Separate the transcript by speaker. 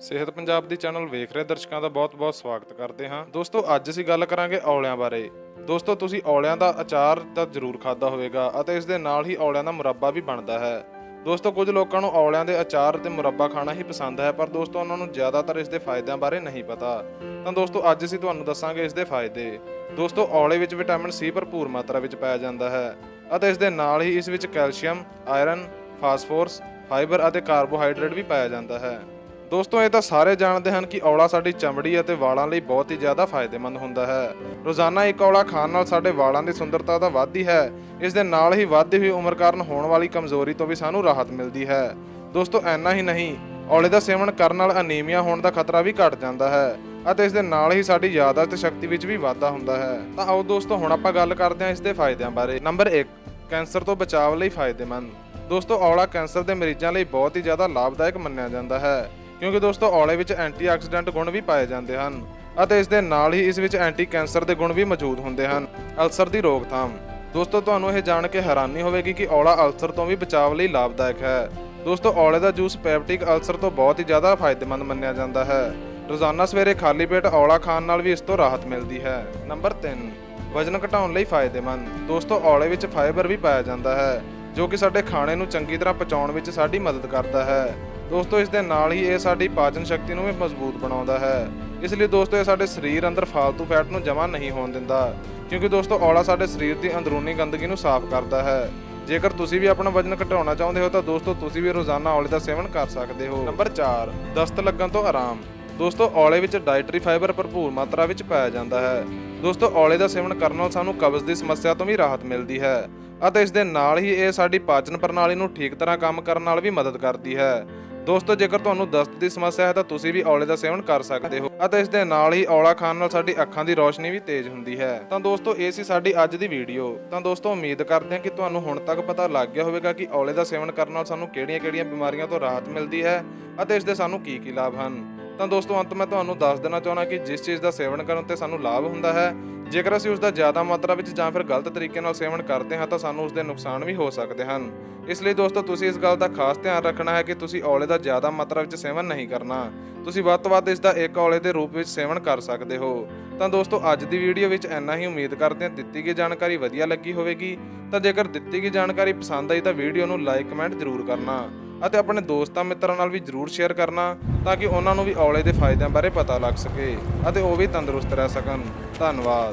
Speaker 1: ਸਿਹਤ ਪੰਜਾਬ ਦੀ ਚੈਨਲ ਵੇਖ ਰਹੇ ਦਰਸ਼ਕਾਂ ਦਾ ਬਹੁਤ-ਬਹੁਤ ਸਵਾਗਤ ਕਰਦੇ ਹਾਂ। ਦੋਸਤੋ, ਅੱਜ ਅਸੀਂ ਗੱਲ ਕਰਾਂਗੇ ਔਲਿਆਂ ਬਾਰੇ। ਦੋਸਤੋ, ਤੁਸੀਂ ਔਲਿਆਂ ਦਾ ਅਚਾਰ ਤਾਂ ਜ਼ਰੂਰ ਖਾਦਾ ਹੋਵੇਗਾ ਅਤੇ ਇਸ ਦੇ ਨਾਲ ਹੀ ਔਲਿਆਂ ਦਾ ਮੁਰੱਬਾ ਵੀ ਬਣਦਾ ਹੈ। ਦੋਸਤੋ, ਕੁਝ ਲੋਕਾਂ ਨੂੰ ਔਲਿਆਂ ਦੇ ਅਚਾਰ ਤੇ ਮੁਰੱਬਾ ਖਾਣਾ ਹੀ ਪਸੰਦ ਹੈ, ਪਰ ਦੋਸਤੋ, ਉਹਨਾਂ ਨੂੰ ਜ਼ਿਆਦਾਤਰ ਇਸ ਦੇ ਫਾਇਦਿਆਂ ਬਾਰੇ ਨਹੀਂ ਪਤਾ। ਤਾਂ ਦੋਸਤੋ, ਅੱਜ ਅਸੀਂ ਤੁਹਾਨੂੰ ਦੱਸਾਂਗੇ ਇਸ ਦੇ ਫਾਇਦੇ। ਦੋਸਤੋ, ਔਲੇ ਵਿੱਚ ਵਿਟਾਮਿਨ ਸੀ ਭਰਪੂਰ ਮਾਤਰਾ ਵਿੱਚ ਪਾਇਆ ਜਾਂਦਾ ਹੈ ਅਤੇ ਇਸ ਦੇ ਨਾਲ ਹੀ ਇਸ ਵਿੱਚ ਕੈਲਸ਼ੀਅਮ, ਆਇਰਨ, ਫਾਸਫੋਰਸ, ਫਾਈਬਰ ਅਤੇ ਕਾਰਬੋਹਾਈਡਰੇਟ ਵੀ ਪਾਇਆ ਜਾਂਦਾ ਹੈ। ਦੋਸਤੋ, ਇਹ ਤਾਂ ਸਾਰੇ ਜਾਣਦੇ ਹਨ ਕਿ ਔਲਾ ਸਾਡੀ ਚਮੜੀ ਅਤੇ ਵਾਲਾਂ ਲਈ ਬਹੁਤ ਹੀ ਜ਼ਿਆਦਾ ਫਾਇਦੇਮੰਦ ਹੁੰਦਾ ਹੈ। ਰੋਜ਼ਾਨਾ ਇੱਕ ਔਲਾ ਖਾਣ ਨਾਲ ਸਾਡੇ ਵਾਲਾਂ ਦੀ ਸੁੰਦਰਤਾ ਤਾਂ ਵੱਧਦੀ ਹੈ। ਇਸ ਦੇ ਨਾਲ ਹੀ ਵੱਧਦੀ ਹੋਈ ਉਮਰ ਕਾਰਨ ਹੋਣ ਵਾਲੀ ਕਮਜ਼ੋਰੀ ਤੋਂ ਵੀ ਸਾਨੂੰ ਰਾਹਤ ਮਿਲਦੀ ਹੈ। ਦੋਸਤੋ, ਐਨਾ ਹੀ ਨਹੀਂ, ਔਲੇ ਦਾ ਸੇਵਨ ਕਰਨ ਨਾਲ ਅਨੀਮੀਆ ਹੋਣ ਦਾ ਖਤਰਾ ਵੀ ਘਟ ਜਾਂਦਾ ਹੈ ਅਤੇ ਇਸ ਦੇ ਨਾਲ ਹੀ ਸਾਡੀ ਯਾਦਾਸ਼ਤ ਸ਼ਕਤੀ ਵਿੱਚ ਵੀ ਵਾਧਾ ਹੁੰਦਾ ਹੈ। ਤਾਂ ਆਓ ਦੋਸਤੋ, ਹੁਣ ਆਪਾਂ ਗੱਲ ਕਰਦੇ ਹਾਂ ਇਸ ਦੇ ਫਾਇਦਿਆਂ ਬਾਰੇ। ਨੰਬਰ 1 ਕੈਂਸਰ ਤੋਂ ਬਚਾਅ ਲਈ ਫਾਇਦੇਮੰਦ। ਦੋਸਤੋ, ਔਲਾ ਕੈਂਸਰ ਦੇ ਮਰੀਜ਼ਾਂ ਲਈ ਬਹੁਤ ਹੀ ਜ਼ਿਆਦਾ ਲਾਭਦਾਇਕ ਮੰਨਿਆ ਜਾਂਦਾ ਹੈ। ਕਿਉਂਕਿ ਦੋਸਤੋ, ਔਲੇ ਵਿੱਚ ਐਂਟੀਆਕਸੀਡੈਂਟ ਗੁਣ ਵੀ ਪਾਏ ਜਾਂਦੇ ਹਨ ਅਤੇ ਇਸ ਦੇ ਨਾਲ ਹੀ ਇਸ ਵਿੱਚ ਐਂਟੀ ਕੈਂਸਰ ਦੇ ਗੁਣ ਵੀ ਮੌਜੂਦ ਹੁੰਦੇ ਹਨ, ਅਲਸਰ ਦੀ ਰੋਕਥਾਮ। ਦੋਸਤੋ, ਤੁਹਾਨੂੰ ਇਹ ਜਾਣ ਕੇ ਹੈਰਾਨੀ ਹੋਵੇਗੀ ਕਿ ਔਲਾ ਅਲਸਰ ਤੋਂ ਵੀ ਬਚਾਅ ਲਈ ਲਾਭਦਾਇਕ ਹੈ। ਦੋਸਤੋ, ਔਲੇ ਦਾ ਜੂਸ ਪੈਪਟਿਕ ਅਲਸਰ ਤੋਂ ਬਹੁਤ ਹੀ ਜ਼ਿਆਦਾ ਫਾਇਦੇਮੰਦ ਮੰਨਿਆ ਜਾਂਦਾ ਹੈ। ਰੋਜ਼ਾਨਾ ਸਵੇਰੇ ਖਾਲੀ ਪੇਟ ਔਲਾ ਖਾਣ ਨਾਲ ਵੀ ਇਸ ਤੋਂ ਰਾਹਤ ਮਿਲਦੀ ਹੈ। ਨੰਬਰ 3 ਵਜਨ ਘਟਾਉਣ ਲਈ ਫਾਇਦੇਮੰਦ। ਦੋਸਤੋ, ਔਲੇ ਵਿੱਚ ਫਾਈਬਰ ਵੀ ਪਾਇਆ ਜਾਂਦਾ ਹੈ, ਜੋ ਕਿ ਸਾਡੇ ਖਾਣੇ ਨੂੰ ਚੰਗੀ ਤਰ੍ਹਾਂ ਪਚਾਉਣ ਵਿੱਚ ਸਾਡੀ ਮਦਦ ਕਰਦਾ ਹੈ। ਦੋਸਤੋ, ਇਸ ਦੇ ਨਾਲ ਹੀ ਇਹ ਸਾਡੀ ਪਾਚਨ ਸ਼ਕਤੀ ਨੂੰ ਵੀ ਮਜ਼ਬੂਤ ਬਣਾਉਂਦਾ ਹੈ। ਇਸ ਲਈ ਦੋਸਤੋ, ਇਹ ਸਾਡੇ ਸਰੀਰ ਅੰਦਰ ਫਾਲਤੂ ਫੈਟ ਨੂੰ ਜਮ੍ਹਾਂ ਨਹੀਂ ਹੋਣ ਦਿੰਦਾ, ਕਿਉਂਕਿ ਦੋਸਤੋ, ਔਲਾ ਸਾਡੇ ਸਰੀਰ ਦੀ ਅੰਦਰੂਨੀ ਗੰਦਗੀ ਨੂੰ ਸਾਫ਼ ਕਰਦਾ ਹੈ। ਜੇਕਰ ਤੁਸੀਂ ਵੀ ਆਪਣਾ ਵਜਨ ਘਟਾਉਣਾ ਚਾਹੁੰਦੇ ਹੋ, ਤਾਂ ਦੋਸਤੋ, ਤੁਸੀਂ ਵੀ ਰੋਜ਼ਾਨਾ ਔਲੇ ਦਾ ਸੇਵਨ ਕਰ ਸਕਦੇ ਹੋ। ਨੰਬਰ 4 ਦਸਤ ਲੱਗਣ ਤੋਂ ਆਰਾਮ। ਦੋਸਤੋ, ਔਲੇ ਵਿੱਚ ਡਾਈਟਰੀ ਫਾਈਬਰ ਭਰਪੂਰ ਮਾਤਰਾ ਵਿੱਚ ਪਾਇਆ ਜਾਂਦਾ ਹੈ। ਦੋਸਤੋ, ਔਲੇ ਦਾ ਸੇਵਨ ਕਰਨ ਨਾਲ ਸਾਨੂੰ ਕਬਜ਼ ਦੀ ਸਮੱਸਿਆ ਤੋਂ ਵੀ ਰਾਹਤ ਮਿਲਦੀ ਹੈ ਅਤੇ ਇਸ ਦੇ ਨਾਲ ਹੀ ਇਹ ਸਾਡੀ ਪਾਚਨ ਪ੍ਰਣਾਲੀ ਨੂੰ ਠੀਕ ਤਰ੍ਹਾਂ ਕੰਮ ਕਰਨ ਨਾਲ ਵੀ ਮਦਦ ਕਰਦੀ ਹੈ। ਦੋਸਤੋ, ਜੇਕਰ ਤੁਹਾਨੂੰ ਦਸਤ ਦੀ ਸਮੱਸਿਆ ਹੈ ਤਾਂ ਤੁਸੀਂ ਵੀ ਔਲੇ ਦਾ ਸੇਵਨ ਕਰ ਸਕਦੇ ਹੋ ਅਤੇ ਇਸ ਦੇ ਨਾਲ ਹੀ ਔਲਾ ਖਾਣ ਨਾਲ ਸਾਡੀ ਅੱਖਾਂ ਦੀ ਰੋਸ਼ਨੀ ਵੀ ਤੇਜ਼ ਹੁੰਦੀ ਹੈ। ਤਾਂ ਦੋਸਤੋ, ਇਹ ਸੀ ਸਾਡੀ ਅੱਜ ਦੀ ਵੀਡੀਓ। ਤਾਂ ਦੋਸਤੋ, ਉਮੀਦ ਕਰਦੇ ਹਾਂ ਕਿ ਤੁਹਾਨੂੰ ਹੁਣ ਤੱਕ ਪਤਾ ਲੱਗ ਗਿਆ ਹੋਵੇਗਾ ਕਿ ਔਲੇ ਦਾ ਸੇਵਨ ਕਰਨ ਨਾਲ ਸਾਨੂੰ ਕਿਹੜੀਆਂ-ਕਿਹੜੀਆਂ ਬਿਮਾਰੀਆਂ ਤੋਂ ਰਾਹਤ ਮਿਲਦੀ ਹੈ ਅਤੇ ਇਸ ਦੇ ਸਾਨੂੰ ਕੀ-ਕੀ ਲਾਭ ਹਨ। ਤਾਂ ਦੋਸਤੋ, ਅੰਤ ਮੈਂ ਤੁਹਾਨੂੰ ਦੱਸ ਦੇਣਾ ਚਾਹੁੰਦਾ ਕਿ ਜਿਸ ਚੀਜ਼ ਦਾ ਸੇਵਨ ਕਰਨ ਤੇ ਸਾਨੂੰ ਲਾਭ ਹੁੰਦਾ ਹੈ, ਜੇਕਰ ਅਸੀਂ ਉਸ ਦਾ ਜ਼ਿਆਦਾ ਮਾਤਰਾ ਵਿੱਚ ਜਾਂ ਫਿਰ ਗਲਤ ਤਰੀਕੇ ਨਾਲ ਸੇਵਨ ਕਰਦੇ ਹਾਂ, ਤਾਂ ਸਾਨੂੰ ਉਸ ਦੇ ਨੁਕਸਾਨ ਵੀ ਹੋ ਸਕਦੇ ਹਨ। ਇਸ ਲਈ ਦੋਸਤੋ, ਤੁਸੀਂ ਇਸ ਗੱਲ ਦਾ ਖਾਸ ਧਿਆਨ ਰੱਖਣਾ ਹੈ ਕਿ ਤੁਸੀਂ ਔਲੇ ਦਾ ਜ਼ਿਆਦਾ ਮਾਤਰਾ ਵਿੱਚ ਸੇਵਨ ਨਹੀਂ ਕਰਨਾ। ਤੁਸੀਂ ਵੱਧ ਤੋਂ ਵੱਧ ਇਸ ਦਾ ਇੱਕ ਔਲੇ ਦੇ ਰੂਪ ਵਿੱਚ ਸੇਵਨ ਕਰ ਸਕਦੇ ਹੋ। ਤਾਂ ਦੋਸਤੋ, ਅੱਜ ਦੀ ਵੀਡੀਓ ਵਿੱਚ ਇੰਨਾ ਹੀ। ਉਮੀਦ ਕਰਦੇ ਹਾਂ ਦਿੱਤੀ ਗਈ ਜਾਣਕਾਰੀ ਵਧੀਆ ਲੱਗੀ ਹੋਵੇਗੀ। ਤਾਂ ਜੇਕਰ ਦਿੱਤੀ ਗਈ ਜਾਣਕਾਰੀ ਪਸੰਦ ਆਈ ਤਾਂ ਵੀਡੀਓ ਨੂੰ ਲਾਈਕ, ਕਮੈਂਟ ਜ਼ਰੂਰ ਕਰਨਾ। ਅਤੇ ਆਪਣੇ ਦੋਸਤਾਂ ਮਿੱਤਰਾਂ ਨਾਲ ਵੀ ਜਰੂਰ ਸ਼ੇਅਰ ਕਰਨਾ ਤਾਂ ਕਿ ਉਹਨਾਂ ਨੂੰ ਵੀ ਔਲੇ ਦੇ ਫਾਇਦਿਆਂ ਬਾਰੇ ਪਤਾ ਲੱਗ ਸਕੇ ਅਤੇ ਉਹ ਵੀ ਤੰਦਰੁਸਤ ਰਹਿ ਸਕਣ। ਧੰਨਵਾਦ।